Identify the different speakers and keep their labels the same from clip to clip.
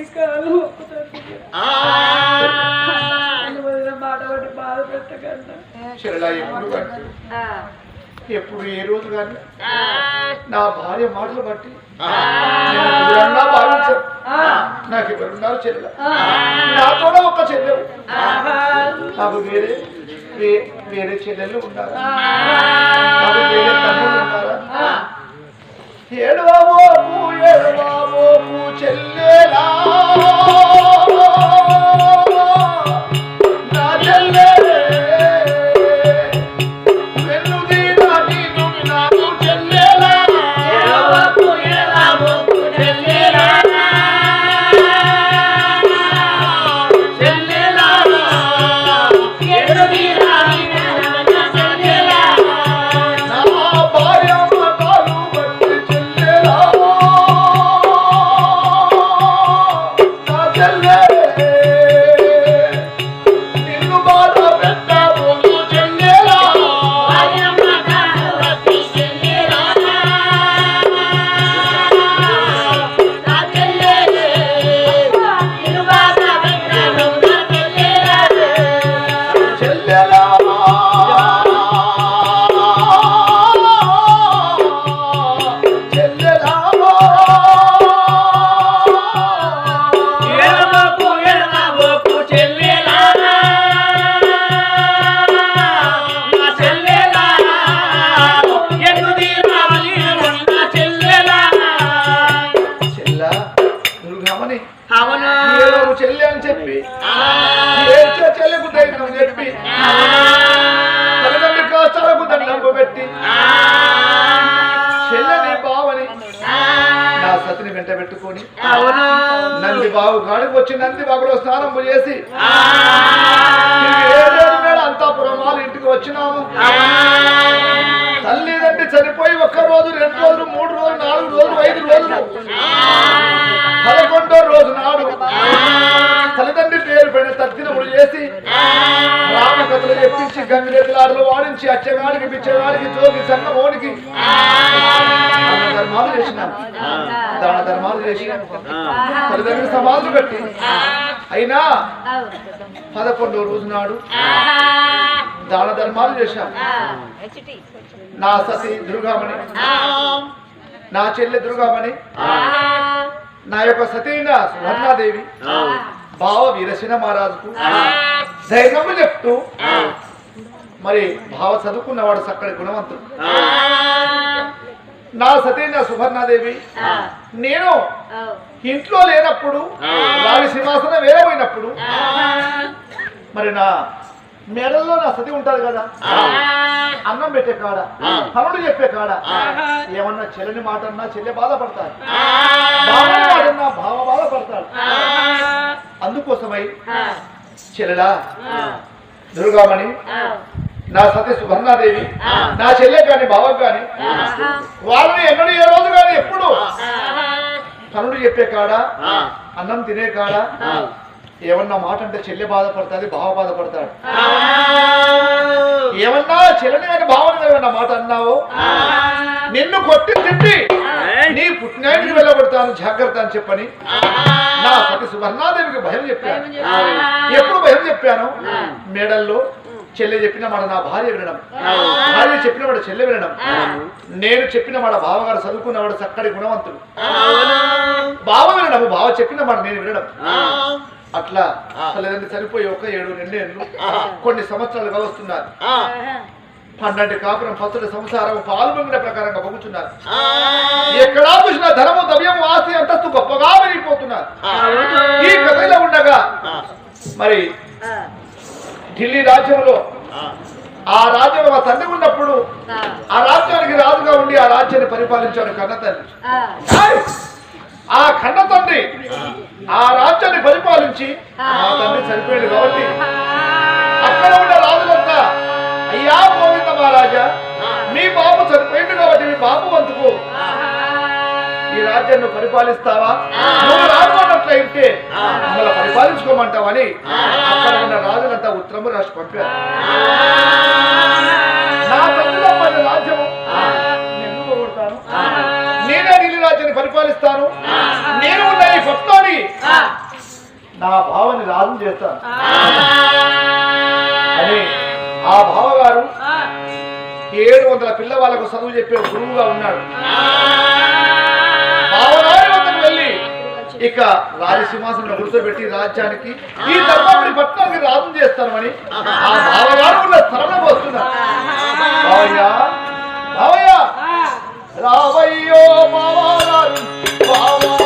Speaker 1: నీ కాలు మాట ఒకటి బాధ
Speaker 2: ఎప్పుడు ఏ రోజు కానీ? నా భార్య మాటలు బట్టి. భావించాను నాకు ఎవరున్నారు చెల్లెల? నాతో ఒక చెల్లెలు. నాకు వేరే వేరే చెల్లెలు నాకు వేరే తమ్ముళ్ళు ఉన్నారా ఏడవాబోపు ఏడవాబోపు చెల్లెలా నా సతిని వెంట పెట్టుకొని నంది బావు కాడికి వచ్చి నంది బాబులో స్నానం చేసి తిరిగి ఏడేడు వేళ అంతాపురం వాళ్ళ ఇంటికి వచ్చినాము తల్లిదండ్రి చనిపోయి ఒక్క రోజు రెండు రోజులు మూడు రోజులు నాలుగు రోజులు ఐదు రోజులు. పదకొండో రోజు నాడు తల్లిదండ్రి పేరు పైన తద్దినములు చేసి రామకథలు చెప్పించి గంగిరెద్దులాటలు వాడించి అచ్చగాడికి పిచ్చగాడికి జోగి సన్నమోనికి దాన ధర్మాలు చేసినాం దాన ధర్మాలు చేసినాం తల్లిదండ్రులు సమాధులు పెట్టి అయినా పదకొండో రోజు నాడు దాన ధర్మాలు చేశాం నా సతి దుర్గామణి. నా చెల్లె దుర్గామణి. నా యొక్క సతీన సువర్ణాదేవి. బావ వీరసిన మహారాజుకు ధైర్యము చెప్తూ మరి భావ చదువుకున్నవాడు చక్కటి గుణవంతుడు. నా సతీన సువర్ణాదేవి నేను ఇంట్లో లేనప్పుడు రావి సింహాసనం వేరపోయినప్పుడు మరి నా మెడల్లో నా సతి ఉంటారు కదా? అన్నం పెట్టే కాడ పనులు చెప్పే కాడ ఏమన్నా చెల్లని మాట అన్నా చెల్లె బాధపడతారు. మాట అన్నా బావ బాధపడతాడు అందుకోసమై చెల్లెలా దుర్గామణి. నా సతీ సువర్ణాదేవి నా చెల్లె కాని బావకు కాని వాళ్ళని ఎన్నడూ ఏ రోజు కానీ ఎప్పుడు. పనులు చెప్పే కాడ అన్నం తినే కాడ ఏమన్నా మాట అంటే చెల్లె బాధపడుతుంది బావ బాధపడతాడు. ఏమన్నా చెల్లెని కానీ భావన ఏమన్నా మాట అన్నావో? నిన్ను కొట్టి తిట్టి నీ పుట్టినానికి వెళ్ళగొడతాను జాగ్రత్త అని చెప్పని నా సతి సువర్ణాదేవికి భయం చెప్పాను. ఎప్పుడు భయం చెప్పాను? మేడల్లో చెల్లె చెప్పిన మాట నా భార్య వినడం. భార్య చెప్పిన మాట చెల్లె వినడం. నేను చెప్పిన మాట బావగారు చదువుకున్నవాడు చక్కటి గుణవంతుడు. బావ వినడం బావ చెప్పిన మాట నేను వినడం. అట్లా తల్లిదండ్రులు చనిపోయి ఒక ఏడు రెండేళ్ళు కొన్ని సంవత్సరాలుగా వస్తున్నారు పన్నెండు కాపురం పచ్చడి సంసారం పాల్గొంగిన ప్రకారంగా పొగుతున్నారు ఎక్కడా చూసిన ధనము ద్రవ్యము ఆస్తి అంతస్తు గొప్పగా పెరిగిపోతున్నారు. ఈ కథలో ఉండగా మరి ఢిల్లీ రాజ్యంలో ఆ. రాజ్యం మా తండ్రి ఉన్నప్పుడు ఆ. రాజ్యానికి రాజుగా ఉండి ఆ రాజ్యాన్ని పరిపాలించాడు కన్న ఆయ్! ఆ కన్న తండ్రి ఆ రాజ్యాన్ని పరిపాలించి మా తండ్రి చనిపోయాడు కాబట్టి అక్కడ ఉన్న రాజులంతా అయ్యా గోవింద మహారాజా మీ బాబు చనిపోయింది కాబట్టి మీ బాబు వంతుకు ఈ రాజ్యాన్ని పరిపాలిస్తావా? నువ్వు రానున్నట్లయితే మమ్మల్ని పరిపాలించుకోమంటావని అక్కడ ఉన్న రాజులంతా ఉత్తరము రాసి పంపారు. నా పడిన రాజ్యము పోగొడతాను నేనే ఉన్న ఈ నా భావని రాజు చేస్తాను. అని ఆ బావగారు ఏడు వందల పిల్లవాళ్ళకు చదువు చెప్పే గురువుగా ఉన్నాడు. వెళ్ళి ఇక రాజసింహాసనం కూర్చోబెట్టి రాజ్యానికి ఈ ధర్మాపురి పట్టణానికి రాజు చేస్తానని ఆ ఉన్న స్థలంలో వస్తున్నారు. బావయ్య బావయ్య రావయ్యో బావగారు బావా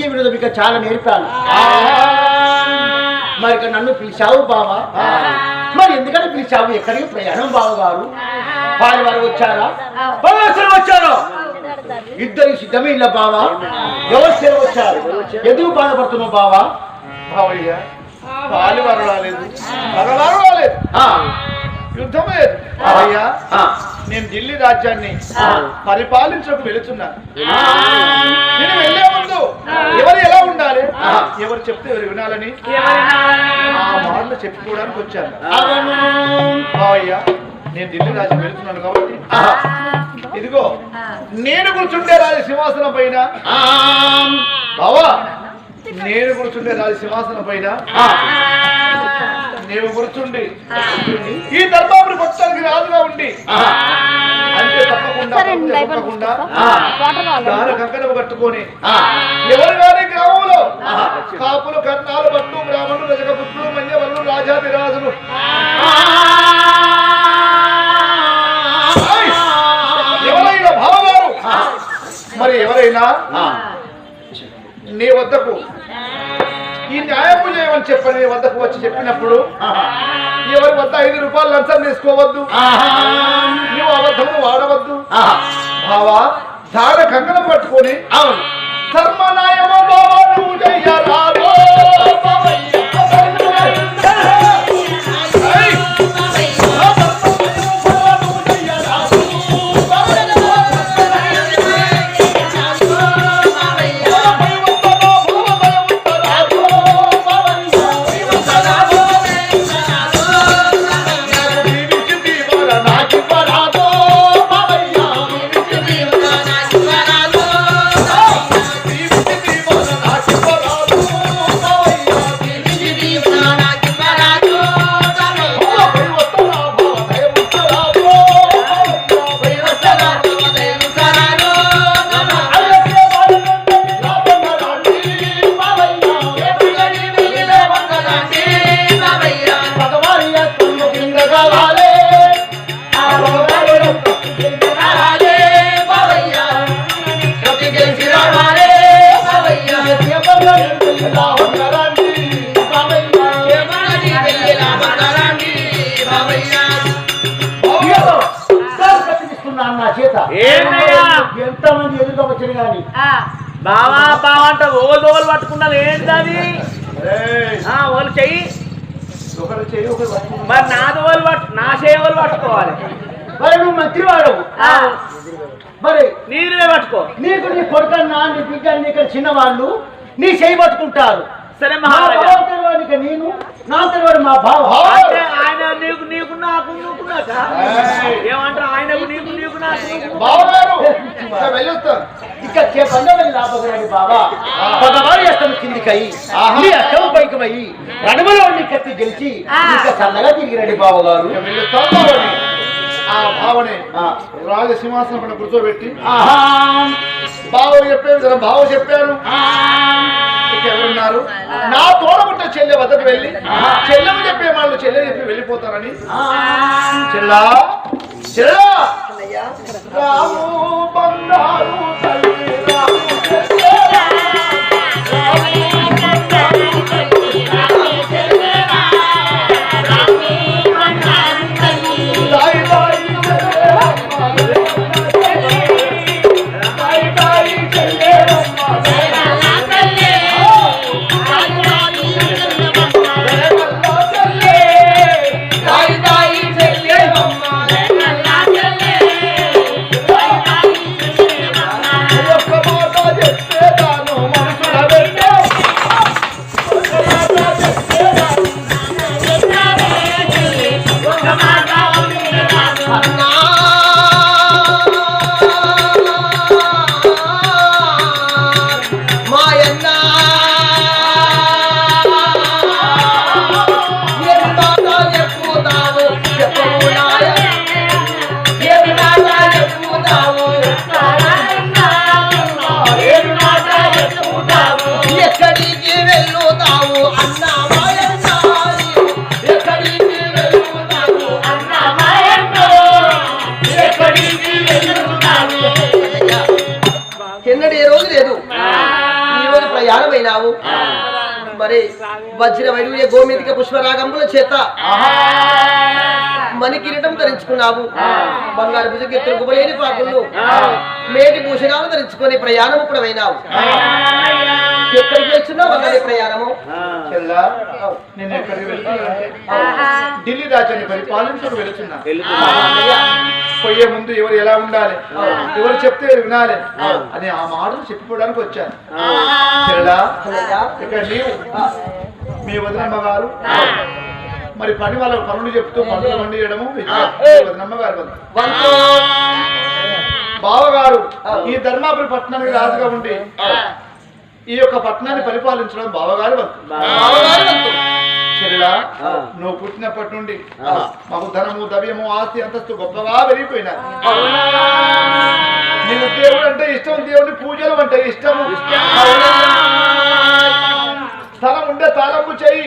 Speaker 3: విద్య వినోదమిక చాలా నేర్పాను
Speaker 2: ఆ,
Speaker 3: మరి ఇక నన్ను పిలిచావు బావా. మరి ఎందుకని పిలిచావు? ఎక్కడికి ప్రయాణం బావగారు? వారి వారు వచ్చారా? బావసలు వచ్చారు? ఇద్దరికి సిద్ధమే ఇలా బావా? ఎవరు వచ్చారు? ఎందుకు బాధపడుతున్నావు బావా?
Speaker 2: బావయ్య పాలివారు రాలేదు మగవారు రాలేదు.
Speaker 3: ఆ,
Speaker 2: యుద్ధం లేదు బావయ్య
Speaker 3: ఆ,
Speaker 2: నేను ఢిల్లీ రాజ్యాన్ని
Speaker 3: ఆ.
Speaker 2: పరిపాలించడానికి వెళుతున్నాను. నేను వెళ్ళే ముందు ఎవరు ఎలా ఉండాలి. ఎవరు చెప్తే ఎవరు వినాలని? ఆ మాటలు చెప్పుకోవడానికి వచ్చాను. బావయ్య నేను ఢిల్లీ రాజ్యం వెళుతున్నాను కాబట్టి. ఇదిగో నేను కూర్చుంటే రాజ సింహాసనం పైన. బావా నేను కూర్చుంటే రాజ సింహాసనం పైన. నీవు కూర్చుండి. ఈ ధర్మాపురి పక్షానికి రాజుగా ఉండి కట్టుకొని. ఎవరు గాని గ్రామంలో. కాపులు కర్ణాలు భట్లు బ్రాహ్మణులు రజకపుత్రులు మన్యవల్లు రాజాదిరాజులు ఆయ్! ఎవరైనా భావగారు మరి ఎవరైనా. నీ వద్దకు ఈ న్యాయము చేయమని చెప్పని వద్దకు వచ్చి చెప్పినప్పుడు ఎవరి వద్ద ఐదు రూపాయలు లంచం తీసుకోవద్దు. నువ్వు అబద్ధము వాడవద్దు. బావా దాన కంకణం పట్టుకొని
Speaker 3: అవును
Speaker 2: ధర్మనాయమ నువ్వు
Speaker 4: అంట ఓలు ఓలు పట్టుకున్నాను ఏంటది ఆ ఓలు చెయ్యి. మరి నాది ఓలు పట్టు నా చేయవోలు పట్టుకోవాలి?
Speaker 3: మరి నువ్వు మంత్రి వాడు
Speaker 4: ఆ,
Speaker 3: మరి
Speaker 4: నీరునే పట్టుకో.
Speaker 3: నీకు నీ కొడుకన్నా నీ బిడ్డ నీ ఇక్కడ చిన్నవాళ్ళు నీ చేయి పట్టుకుంటారు.
Speaker 4: సరే మహారాజా.
Speaker 3: నేను నా తెలవాడు మా బావ.
Speaker 4: ఆయన నీకు నీకు నాకు నువ్వు నాక?
Speaker 2: ఏయ్.
Speaker 4: ఏమంటారు? ఆయనకు నీకు నీకు నాకు నువ్వు
Speaker 2: బావగారు! ఇంకా వెళ్ళొస్తాను
Speaker 3: ఇక్కడ చేపందమని లాభగరాని బావా. పదవారు చేస్తాను కిందికయి
Speaker 2: ఆహా.
Speaker 3: నీ అట్టం పైకమయ్యి రణములో నీ కత్తి గెలిచి ఇంకా చల్లగా తిరిగిరండి బావగారు.
Speaker 2: వెళ్ళొస్తాను. ఆ భావనే
Speaker 3: ఆ.
Speaker 2: రాజసింహాసనం పైన కూర్చోబెట్టి. బావ చెప్పాను బావ చెప్పాను ఎవరున్నారు? నా తోడబుట్ట చెల్లె వద్దకు వెళ్ళి చెల్లెము చెప్పే వాళ్ళు చెల్లె చెప్పి వెళ్ళిపోతారని. చెల్లా చెల్లా. రాము బంగారు
Speaker 5: మరి వజ్ర వైడూర్య గోమేదిక పుష్పరాగంబుల చేత. మణి కిరీటం ధరించుకున్నావు. బంగారు భుజగెత్తులు గుబలేని పాకులు మేటి భూషణాలు ధరించుకొని ప్రయాణం కూడా అయినావు ఎక్కడికి వెళ్తున్నావు అన్నది ప్రయాణము?
Speaker 2: నేను ఎక్కడికి ఢిల్లీ రాజ్యాన్ని పరిపాలించుకు వెళుతున్నా. పోయే ముందు ఎవరు ఎలా ఉండాలి? ఎవరు చెప్తే వినాలి. అని ఆ మాటలు చెప్పుకోవడానికి వచ్చాను ఇక్కడ నీవు మీ వదినమ్మ గారు మరి పని వాళ్ళ పనులు చెప్తూ పనులు పండియడము వదినమ్మ గారు బావగారు ఈ ధర్మాపురి పట్టణానికి రాజుగా ఉండి ఈ యొక్క పట్టణాన్ని పరిపాలించడం బావగారు వంతు నువ్వు పుట్టినప్పటి నుండి మాకు ధనము దవ్యము ఆస్తి అంతస్తు గొప్పగా పెరిగిపోయినా నీకు దేవుడు అంటే ఇష్టం దేవుని పూజలు అంటే ఇష్టము స్థలం ఉండే తాళంపు చెయ్యి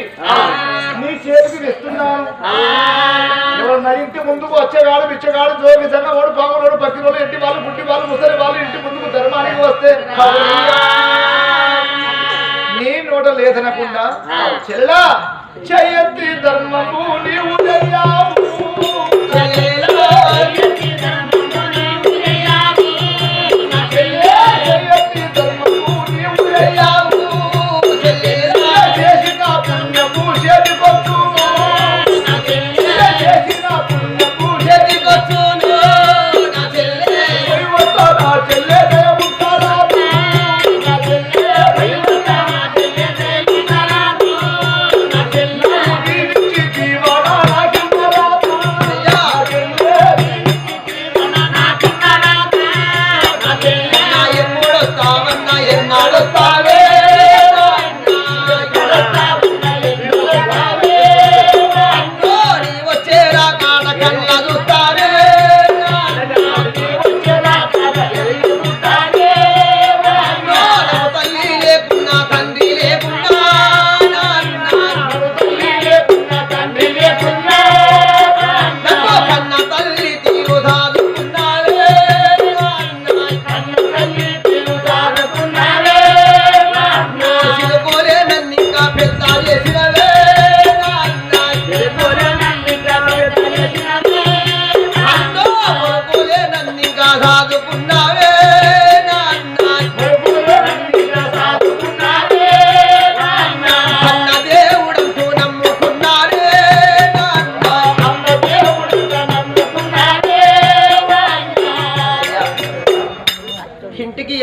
Speaker 2: నీ చేతికి ఇస్తున్నాను ఎవరన్నా ఇంటి ముందుకు వచ్చేవాడు బిచ్చగాడు జోగి జన్న వాడు పాములోడు పక్కినోడు ఇంటి వాళ్ళు పుట్టి వాళ్ళు ముసలి వాళ్ళు ఇంటి ముందుకు ధర్మానికి వస్తే. నీ నోట లేదనకుండా చెల్లా
Speaker 5: ಜಯತಿ ಧರ್ಮವು ನೀವು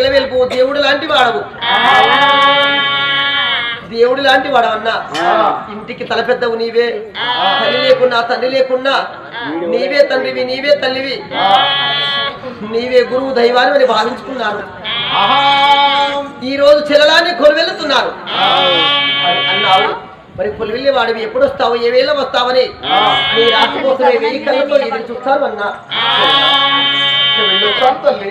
Speaker 5: ఇంటికి ఇలవెళ్ళిపో దేవుడు లాంటి వాడవు. దేవుడి లాంటి వాడవన్నా. ఇంటికి తల పెద్దవు నీవే. తల్లి లేకున్నా తండ్రి లేకున్నా నీవే తండ్రివి నీవే తల్లివి. నీవే గురువు దైవాన్ని అని భావించుకున్నాను ఈ రోజు చెల్లలాన్ని కొలువెళ్తున్నారు. అని అన్నావు. మరి కొలువెళ్ళి వాడివి ఎప్పుడు వస్తావు ఏ వేళ వస్తావని? నీ రాక కోసమే వెయ్యి కళ్ళతో ఎదురు చూస్తాను అన్నా.
Speaker 2: వెళ్ళొచ్చాను తల్లి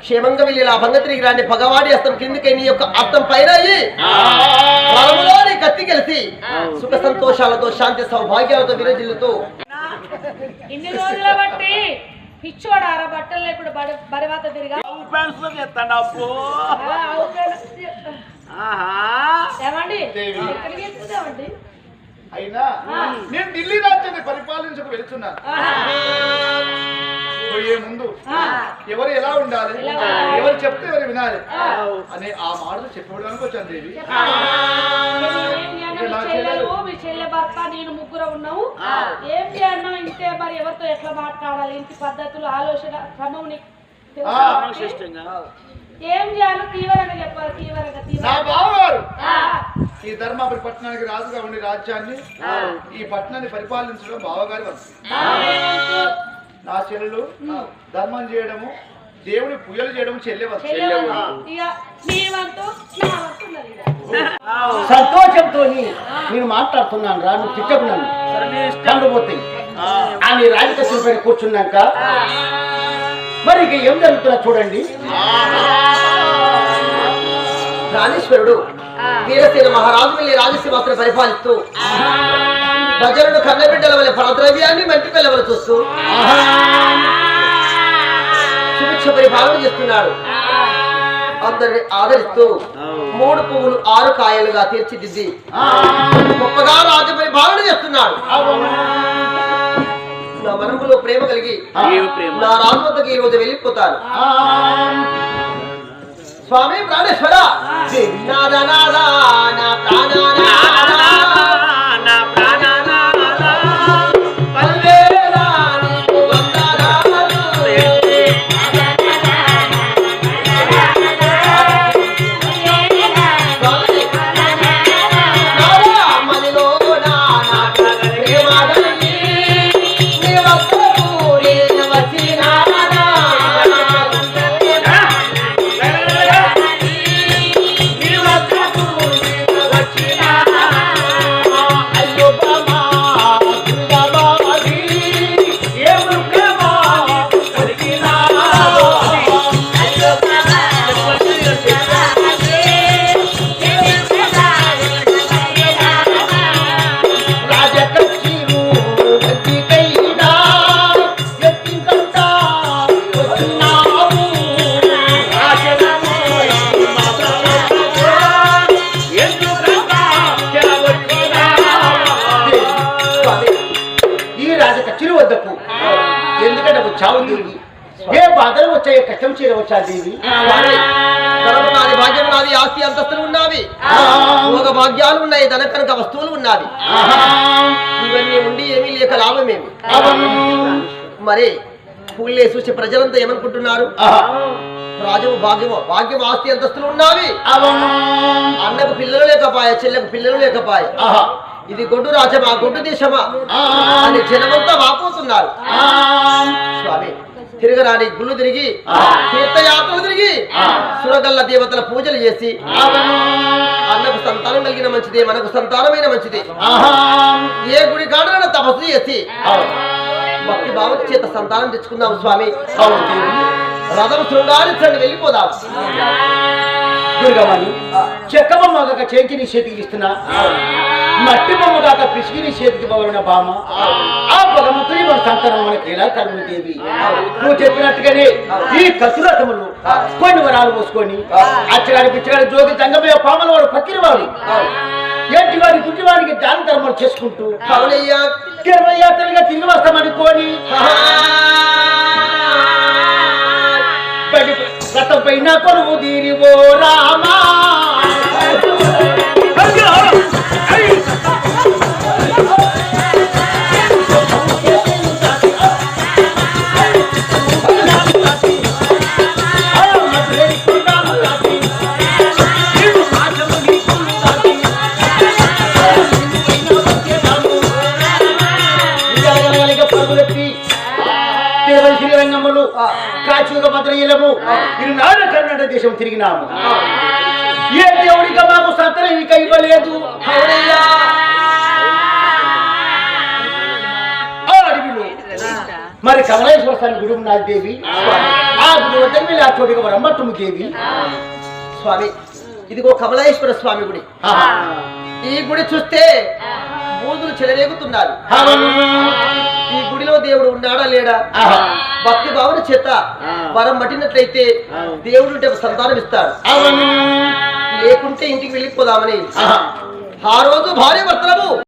Speaker 5: క్షేమంగా వెళ్ళి నా భంగ తిరిగి రాండి పగవాడి అస్తం కిందకి నీ యొక్క అర్థం పైన కత్తి కలిసి సుఖ సంతోషాలతో శాంతి సౌభాగ్యాలతో విరజిల్లుతూ.
Speaker 1: ఇన్ని రోజుల బట్టి బట్టలు లేకుండా బరివాత తిరిగా. ఏమండి. ఎక్కడికి
Speaker 2: అయినా నేను ఢిల్లీ రాజ్యాన్ని పరిపాలించకు వెళ్తున్నాను. పోయే ముందు ఎవరు ఎలా ఉండాలి? ఎవరు చెప్తే ఎవరు వినాలి. అనే ఆ మాటలు చెప్పడానికి వచ్చాను దేవి.
Speaker 1: నేను ముగ్గురు ఉన్నాము. ఏం మరి ఎవరితో ఎట్లా మాట్లాడాలి? ఇంటి పద్ధతులు ఆలోచన క్రమం ఏం? చేయాలో తీవ్రంగా చెప్పాలి తీవ్రంగా
Speaker 2: నా
Speaker 1: తీవ్రంగా.
Speaker 2: బావగారు.
Speaker 1: ఆ,
Speaker 2: ఈ ధర్మాపురి పట్టణానికి రాజుగా ఉండి రాజ్యాన్ని ఈ పట్టణాన్ని పరిపాలించడం బావగారి వంతు
Speaker 1: బావగారు
Speaker 2: నా చెల్లెలు ధర్మం చేయడము దేవుని పూజలు చేయడం.
Speaker 3: సంతోషంతో నేను మాట్లాడుతున్నాను రా నువ్వు తిట్టకు నన్ను
Speaker 4: సరే నీ ఇష్టం.
Speaker 3: కళ్ళు పోతాయి ఆ. నీ రాజకీయ పైన కూర్చున్నాక మరి ఇక ఏం జరుగుతున్నా చూడండి.
Speaker 5: రాణేశ్వరుడు వీరసేన మహారాజు వెళ్ళి రాజసింహాసనం పరిపాలిస్తూ ప్రజలను కన్నబిడ్డల వల్ల ఫలద్రవ్యాన్ని మంటి పిల్లవల చూస్తూ. సుభిక్ష పరిపాలన చేస్తున్నాడు అందరిని ఆదరిస్తూ మూడు పువ్వులు ఆరు కాయలుగా తీర్చిదిద్ది గొప్పగా రాజ పరిపాలన చేస్తున్నాడు నా మనములో ప్రేమ కలిగి? నా రాజు వద్దకు ఈ రోజు వెళ్ళిపోతాను స్వామి ప్రాణేశ్వర. నాద నాద నా ప్రాణనాద. దేవి. ఏ బాధలు వచ్చాయో కష్టం చీర వచ్చా దేవి? భాగ్యం నాది ఆస్తి అంతస్తులు ఉన్నవి. భోగ భాగ్యాలు ఉన్నాయి ధన కనుక వస్తువులు ఉన్నవి. ఇవన్నీ ఉండి ఏమీ లేక లాభమేమి? మరి పూలే చూసి ప్రజలంతా ఏమనుకుంటున్నారు? రాజము భాగ్యము భాగ్యం ఆస్తి అంతస్తులు ఉన్నవి. అన్నకు పిల్లలు లేకపాయ చెల్లెకు పిల్లలు లేకపాయ? ఇది గొడ్డు రాజమా? గొడ్డు దేశమా? అని జనమంతా వాపోతున్నారు. స్వామి తిరగరాని గుళ్ళు తిరిగి తీర్థయాత్రలు తిరిగి సురగల్ల దేవతల పూజలు చేసి అన్నకు సంతానం కలిగిన మంచిదే మనకు సంతానమైన మంచిదే. ఏ గుడి కాడన తపస్సు చేసి భక్తి భావం చేత సంతానం తెచ్చుకుందాం స్వామి. రథం శృంగారించండి వెళ్ళిపోదాం.
Speaker 3: దుర్గమని చెక్క బొమ్మ కాక చేతికి నీ చేతికి ఇస్తున్నా. మట్టి బొమ్మ కాక పిసికి నీ చేతికి పవలిన బామ ఆ భగవంతుని మన సంతానం మనకి ఎలా కలుగు దేవి నువ్వు చెప్పినట్టుగానే ఈ కసురథములు కొన్ని వరాలు పోసుకొని అచ్చగాడి పిచ్చగాడి జోగి తంగమయ్య పామల వాడు పక్కిన వాడు. ఎట్టి వాడి గుడ్డి వాడికి దాన ధర్మాలు చేసుకుంటూ ఇరవై యాత్రలుగా తిరిగి వస్తామనుకోని. రథం పైన కొరువు తీరి ఓ రామా రాజుగా భద్రయ్యలము ఇది నాడ కర్ణాటక దేశం తిరిగినాము. ఏ దేవుడిక మాకు సంతనం ఇక ఇవ్వలేదు? మరి కమలేశ్వర స్వామి గుడి ఉన్నది దేవి. ఆ. గుడి వద్దకు వెళ్ళి ఆ చోటికి రమ్మట్టుము దేవి.
Speaker 5: స్వామి ఇదిగో కమలేశ్వర స్వామి గుడి. ఈ గుడి చూస్తే బూదులు చెలరేగుతున్నారు. ఈ గుడిలో దేవుడు ఉన్నాడా లేడా. భక్తి భావన చేత వరం పట్టినట్లయితే దేవుడు ఉంటే సంతానం ఇస్తాడు. లేకుంటే ఇంటికి వెళ్ళిపోదామని. ఆ రోజు భార్య భర్తలము